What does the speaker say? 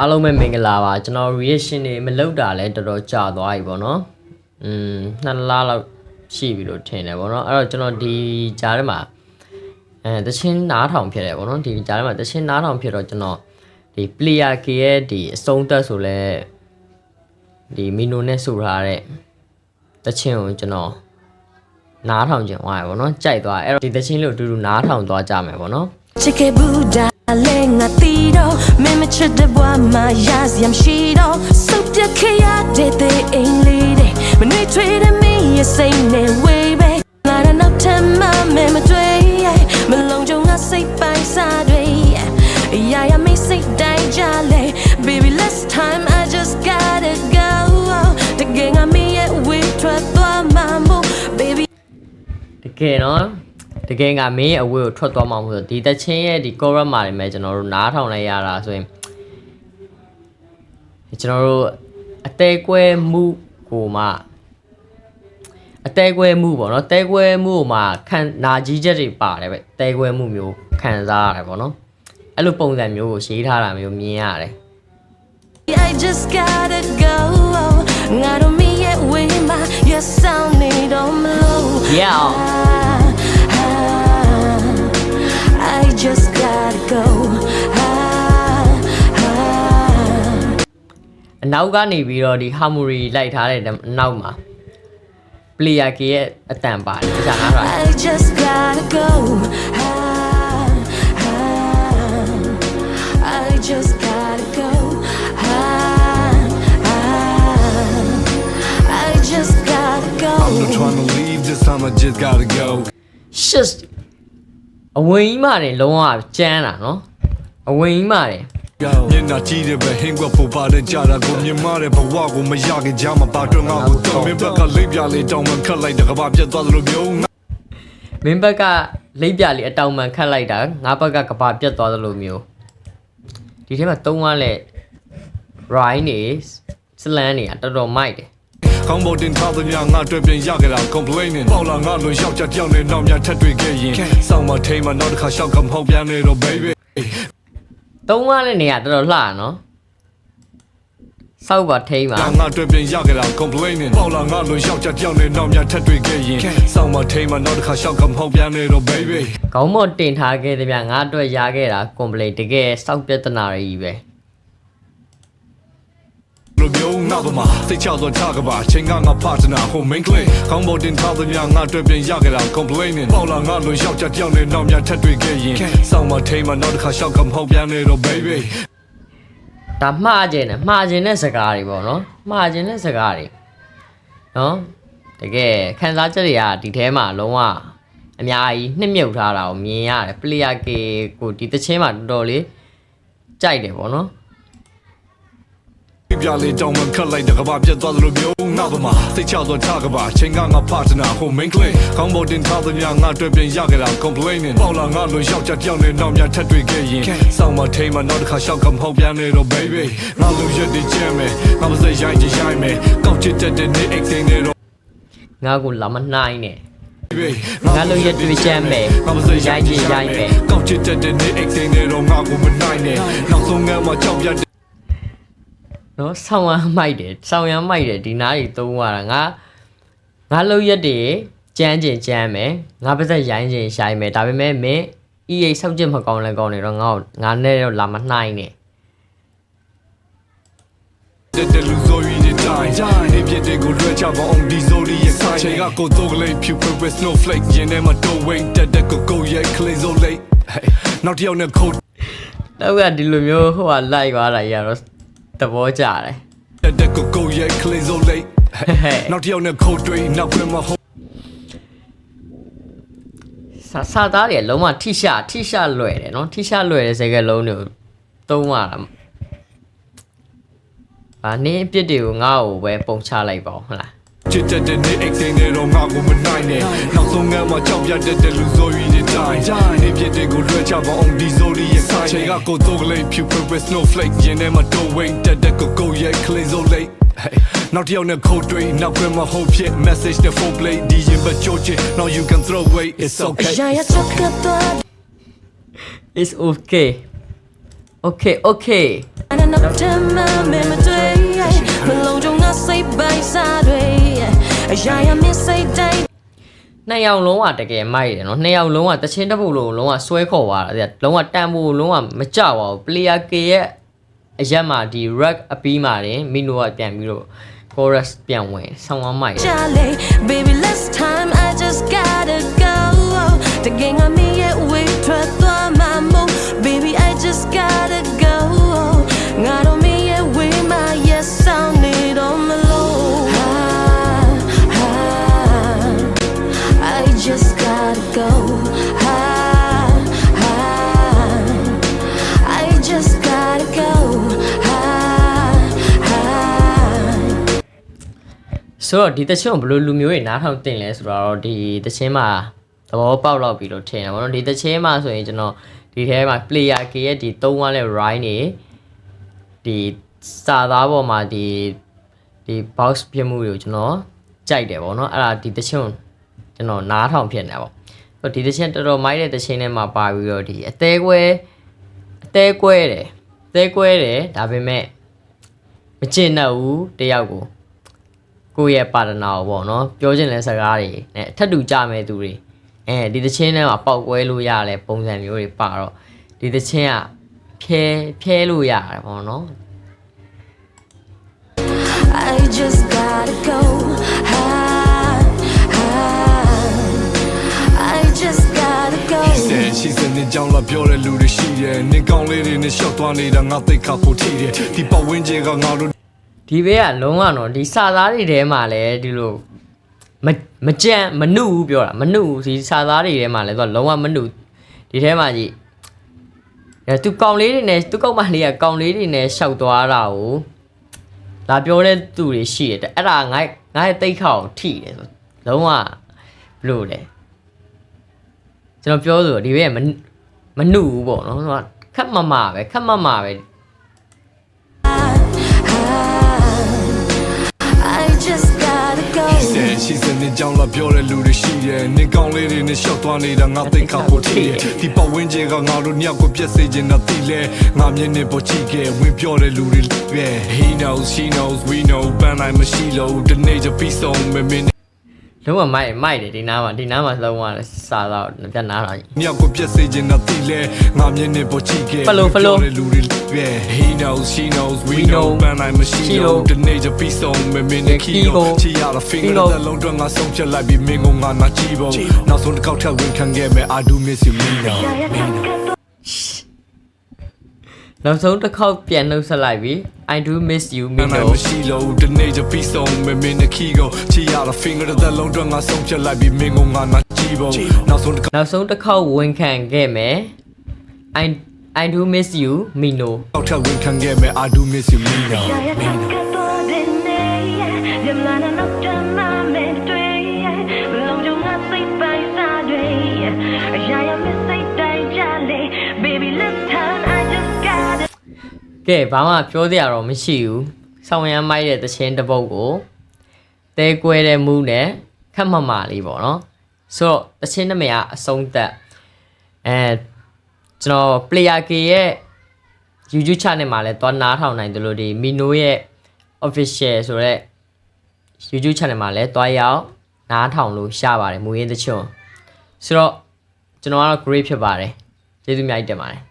အားလုံးပဲမင်္ဂလာပါကျွန်တော် reaction တွေမလုပ်တာလဲတော်တော်ကြာသွားပြီပေါ့နော်อืมနှစ်လလောက်ရှိပြီလို့ထင်တယ်ပေါ့နော်အဲ့တော့ကျွန်တော်ဒီကြားထဲမှာအဲတချင်းနားထောင်ဖြစ်တယ်ပေါ့နော်ဒီကြားထဲမှာတချင်းနားထောင်ဖြစ်တော့ကျွန်တော်ဒီ player K ရဲ့ဒီအစုံတက်ဆိုလဲဒီမီနိုနဲ့ဆိုထားတဲ့တချင်းကိုကျွန်တော်နားထောင်ကြင်သွားရပေါ့နော်ကြိုက်သွားအဲ့တော့ဒီတချင်းလေးကိုအတူတူနားထောင်သွားကြမယ်ပေါ့နော်ချစ်ခဲ့ဘူးဒါ လည်းငါတီးတော့မင်းမချစ်တဲ့ဘဝမှာရစရာမရှိတော့စုပ်ပြတ်ခဲ့ရတဲ့တဲ့အိမ်လေးတွေမနှွေးထွေးတဲ့မင်းရဲ့စိတ်နဲ့ဝေးပဲလာတဲ့နောက်ထပ်မှမင်းမတွေ့မလုံးကြုံငါစိတ်ပိုင်းစားတွေရရမင်းစိတ်တိုင်းကြလေ baby last time i just gotta go တကယ်ငါမင်းရဲ့ဝေးထွက်သွားမှာမို့ baby တကယ်နော်တကယ်ငါမင်းရဲ့အဝေးကိုထွက်သွားမှာမဟုတ်ဘူးဒီတချင်းရဲ့ဒီ chorus မှာနေမဲ့ကျွန်တော်တို့နားထောင်လိုက်ရတာဆိုရင်ကျွန်တော်တို့အသေးကွဲမှုကိုမှအသေးကွဲမှုပေါ့နော်တဲကွဲမှုကိုမှခံနာကြီးချက်တွေပါတယ်ပဲတဲကွဲမှုမျိုးခံစားရတယ်ပေါ့နော်အဲ့လိုပုံစံမျိုးကိုရေးထားတာမျိုးမြင်ရတယ် I just gotta go. I don't mean it with my your sound need on low. Yeah. just gotta go. Ah, ah. အနောက်ကနေပြီးတော့ဒီ harmony လိုက်ထားတဲ့အနောက်မှာ player K ရဲ့အတန်ပါတယ်ကြာနားတာ I just gotta go. Ah, ah. I just gotta go. Ah, ah. I just gotta go. I'm not trying to leave this time, I just gotta go. shit အဝင်ကြီးမှတယ်လုံးဝကျန်းတာနော်အဝင်ကြီးမှတယ် Go. မျက်နှာကြည့်တယ်ပဲဟင်းကွက်ပေါ်ပါတဲ့ကြာတာကိုမြင်မတဲ့ဘဝကိုမရခင်ကြားမှာပါတွန်းငါ့ကိုတော့မင်းဘက်ကလိပ်ပြလေးတောင်းမှခတ်လိုက်တဲ့ကဘာပြတ်သွားသလိုမျိုးငါမင်းဘက်ကလိပ်ပြလေးအတောင်မှန်ခတ်လိုက်တာငါဘက်ကကဘာပြတ်သွားသလိုမျိုးဒီထဲမှာသုံးရလဲ rhyme နေစလန်နေတာတော်တော်မိုက်တယ် ခေါင်းပေါ်တင်ထားသမျှငါတွေ့ပြင်ရကြတာ complaining ပေါလာငါလွန်ရောက်ကြတယောက်နဲ့နောက်များထပ်တွေ့ခဲ့ရင်စောင့်မထိန်မနောက်တစ်ခါရှောက်ကမဟုတ်ပြန်နေတော့ baby သုံးရတဲ့နေရာတော်တော်လှရနော်စောက်ပါထိမ့်ပါငါတွေ့ပြင်ရကြတာ complaining ပေါလာငါလွန်ရောက်ကြတယောက်နဲ့နောက်များထပ်တွေ့ခဲ့ရင်စောင့်မထိန်မနောက်တစ်ခါရှောက်ကမဟုတ်ပြန်နေတော့ baby ခေါင်းမော့တင်ထားခဲ့တဲ့မြငါအတွက်ရခဲ့တာ complaint တကယ်စောက်ပြဿနာတွေကြီးပဲ လိုမျိုးငါပမာစိတ်ချသောထားကပါချိန်ကငါ partner ဟို main clay ခေါင်းပေါ်တင်ထားသမျှငါတွေ့ပြင်ရကြတာ complaining ပေါလာငါလွန်ရောက်ကြတယောက်နဲ့နောက်များထပ်တွေ့ခဲ့ရင်စောင့်မထိန်မနောက်တစ်ခါရှောက်ကမဟုတ်ပြန်နေတော့ baby ဒါမှားခြင်းနဲ့မှားခြင်းတဲ့စကားတွေပေါ့နော်မှားခြင်းတဲ့စကားတွေနော်တကယ်ခန်းစားချက်တွေကဒီထဲမှာလုံးဝအများကြီးနှစ်မြုပ်ထားတာကိုမြင်ရတယ် player K ကိုဒီတချင်းမှာတော်တော်လေးကြိုက်တယ်ပေါ့နော် ပြလေးတောင်းမှခတ်လိုက်တဲ့ကဘာပြတ်သွားသလိုမျိုးငါပမာစိတ်ချသောထားကပါချိန်ကငါ partner ဟို main clay ခေါင်းပေါ်တင်ထားသမျှငါတွေ့ပြင်ရကြတာ complaining ပေါလာငါလွန်ရောက်ကြတယောက်နဲ့နောက်များထပ်တွေ့ခဲ့ရင်စောင့်မထိန်မနောက်တစ်ခါရှောက်ကမဟုတ်ပြန်နေတော့ baby ငါလူရက်တည်ချမ်းမယ်ငါမစရိုင်းချရိုင်းမယ်ကောက်ချစ်တဲ့တဲ့နေ့ X နေတော့ငါကိုလာမနှိုင်းနဲ့ baby ငါလိုရက်တွေ့ချမ်းမယ်ငါမစရိုင်းချရိုရိုင်းင်းချင်ရိုင်းမယ်မယ်ကောက်ချစ်တဲ့တဲ့နေ့ X နေတော့ငါကိုမနိုင်နဲ့နောက်ဆုံးငါမှကြောက်ပြတ် နော်ဆောင်းရမ်းမိုက်တယ်ဆောင်းရမ်းမိုက်တယ်ဒီနားကြီးသုံးရတာငါငါလောက်ရက်တွေကြမ်းကျင်ကြမ်းမယ်ငါပါစက်ရိုင်းကျင်ရိုင်းမယ်ဒါပေမဲ့မင်း EA ဆောက်ကျင်မကောင်းလဲကောင်းနေတော့ငါ့ကိုငါနဲ့တော့လာမနှိုင်းနဲ့တဲ့တဲ့လူဆိုရည်တဲ့တိုင်းနေပြတဲ့ကိုလွှဲချပါအောင်ဒီဆိုရီရဲ့ဆိုင်ချိန်ကကိုတော့ကလေးဖြူပဝစ် snowflake ရင်ထဲမှာတော့ wait တဲ့တဲ့ကိုကိုရဲ့ clean so late နောက်တစ်ယောက်နဲ့ code နောက်ကဒီလိုမျိုးဟိုကလိုက်သွားတာကြီးကတော့ သဘောကျတယ်တဲ့တဲ့ကိုကိုရဲ့ clean so late ဟဲ့နောက်တစ်ယောက်နဲ့ code တွေနောက်ခွဲမှာ home စာစာသားတွေလုံးဝထိရှထိရှလွယ်တယ်နော်ထိရှလွယ်တဲ့စကားလုံးတွေကိုသုံးရတာအာနင်းအပြစ်တွေကိုငါ့ကိုပဲပုံချလိုက်ပါဦးဟုတ်လား ချစ်တဲ့တဲ့နေ့ X နေတော့ငါကိုမနိုင်နဲ့နောက်ဆုံးငါမှကြောက်ပြတ်တဲ့လူဆိုရည်တဲ့တိုင်းနေပြတဲ့ကိုလွှဲချပါအောင်ဒီဆိုရီရဲ့ဆိုင်ချိန်ကကိုတော့ကလေးဖြူပဝစ် snowflake ရင်ထဲမှာတော့ wait တဲ့တဲ့ကိုကိုရဲ့ clean so late နောက်တစ်ယောက်နဲ့ code တွေနောက်ခွဲမှာ hope ဖြစ် message နဲ့ phone play ဒီရင်ပဲကြိုးချင် now you can throw away it's okay Yeah, yeah, talk about is okay okay okay na နောက်ထပ်မှမမတွေ့မလုံးကြုံငါ ့ စိတ်ပိုင်စားတွေအရာရာမစိတ်တိုင်းနှစ်ယောက်လုံးကတကယ်မိုက်တယ်နော်နှစ်ယောက်လုံးကတချင်းတစ်ပုတ်လုံးလုံးဝဆွဲခေါ်သွားတာတဲ့လုံးဝတန်ဖို့လုံးဝမကြပါဘူး player K ရဲ့အရက်မှာဒီ rack အပီးမှာတင်မီနိုကပြန်ပြီးတော့ chorus ပြန်ဝင်ဆောင်းဝမ်းမိုက်တယ် Charlie, baby, last time I just gotta go. The gang on me, yeah, we try to my ဆိုတော့ဒီတချင်းကိုဘယ်လိုလူမျိုးတွေနားထောင်တင်လဲဆိုတော့ဒီတချင်းမှာသဘောပေါက်တော့ပြီလို့ထင်တယ်ဗောနော်ဒီတချင်းမှာဆိုရင်ကျွန်တော်ဒီထဲမှာ player K ရဲ့ဒီ၃ဝမ်းလဲ rhyme နေဒီစာသားပေါ်မှာဒီဒီ box ပြမှုတွေကိုကျွန်တော်ကြိုက်တယ်ဗောနော်အဲ့ဒါဒီတချင်းကိုကျွန်တော်နားထောင်ဖြစ်နေတာဗောဆိုတော့ဒီတချင်းတော်တော်မိုက်တဲ့တချင်းထဲမှာပါပြီးတော့ဒီအသေးကွဲအသေးကွဲတယ်အသေးကွဲတယ်ဒါပေမဲ့မကျင်တော့ဘူးတယောက်ကို ကိုယ့်ရဲ့ပါတနာကိုပေါ့နော်ပြောချင်တဲ့စကားတွေနဲ့အထက်တူကြမဲ့သူတွေအဲဒီသချင်းထဲမှာပောက်ကွဲလို့ရတဲ့ပုံစံမျိုးတွေပါတော့ဒီသချင်းကဖြဲဖြဲလို့ရတယ်ပေါ့နော် I just gotta go. Ah, ah, I just gotta go. ဆယ်ရှိစနေကြောင်းလာပြောတဲ့လူတွေရှိတယ်နင်ကောင်းလေးတွေနဲ့ရှော့သွားနေတာငါသိခါဖို့ထိတယ်ဒီပတ်ဝန်းကျင်ကငါတို့ ဒီဘေးကလုံးဝတော့ဒီစာသားတွေထဲမှာလည်းဒီလိုမမကြမ်းမနှုတ်ဘူးပြောတာမနှုတ်ဘူးဒီစာသားတွေထဲမှာလည်းသူကလုံးဝမနှုတ်ဒီထဲမှာကြီးအဲသူကောင်လေးတွေနဲ့သူကောင်မလေးကကောင်လေးတွေနဲ့ရှောက်သွားတာကိုလာပြောတဲ့သူတွေရှိတယ်အဲ့ဒါငါငါရဲ့တိတ်ခါကိုထိတယ်ဆိုလုံးဝဘလို့လဲကျွန်တော်ပြောဆိုဒီဘေးကမမနှုတ်ဘူးပေါ့နော်သူကခက်မမပဲခက်မမပဲ just gotta go. ဆယ်ရှိစနေကြောင်းလာပြောတဲ့လူတွေရှိတယ်နင်ကောင်းလေးတွေနဲ့ရှော့သွားနေတာငါသိခါဖို့ထိတယ်ဒီပတ်ဝန်းကျင်ကငါတို့ညောက်ကိုပြက်စေချင်တာသိလဲငါမျက်နှာပေါ်ကြည့်ခဲ့ဝင်ပြောတဲ့လူတွေပဲ He knows she knows we know ပန်းလိုက်မရှိလို့ဒီနေ့จะပြီးဆုံးမမင်း လုံးဝမိုက်မိုက်တယ်ဒီနားမှာဒီနားမှာလုံးဝစာတော့ပြတ်နာတာကြီးမြောက်ကိုပြက်စေချင်တာသိလဲငါမျက်နှာပေါ်ကြည့်ခဲ့ Follow, follow. တဲ့လူတွေပဲ He knows she knows we We know know. ပန်းလိုက်မရှိ She လို့ know. ဒီနေ့จะပြီးဆုံးမမင်းနဲ့ key ကို Key ချီရတာ finger Finger. တဲ့လုံးတော့ငါဆုံးဖြတ်လိုက်ပြီးမင်းကငါနာကြည့်ဖို့နောက်ဆုံးတစ်ခေါက်ထပ်ဝင်ခံခဲ့မယ် I do miss you me now me now နောက်ဆုံးတစ်ခေါက်ပြန်နှုတ်ဆက်လိုက်ပြီ I do miss you မ me င်း no မရှိလို့ဒီနေ့จะပြီးဆုံးမမင်းနဲ့ key ကိုချီရတာ finger တဲ့လုံးတော့ငါဆုံးဖြတ်လိုက်ပြီးမင်းကငါနာကြည့်ဖို့နောက်ဆုံးတစ်ခေါက်နောက်ဆုံးတစ်ခေါက်ဝန်ခံခဲ့မယ် I I do miss you me no ထပ်ဝင်ခံခဲ့မယ် I do miss you me now ကဲဘာမှပြောစရာတော့မရှိဘူးဆောင်းရမ်းမိုက်တဲ့သချင်းတစ်ပုတ်ကိုတဲကွဲတဲ့မူးနဲ့ခက်မမလေးပေါ့နော်ဆိုတော့သချင်းနမရအဆုံးသက်အဲကျွန်တော် player K ရဲ့ YouTube channel မှာလည်းသွားနားထောင်နိုင်တယ်လို့ဒီ Mino ရဲ့ official ဆိုတော့ YouTube channel မှာလည်းသွားရောက်နားထောင်လို့ရပါတယ်မူရင်းသချင်းဆိုတော့ကျွန်တော်ကတော့ great ဖြစ်ပါတယ်ကျေးဇူးအများကြီးတင်ပါတယ်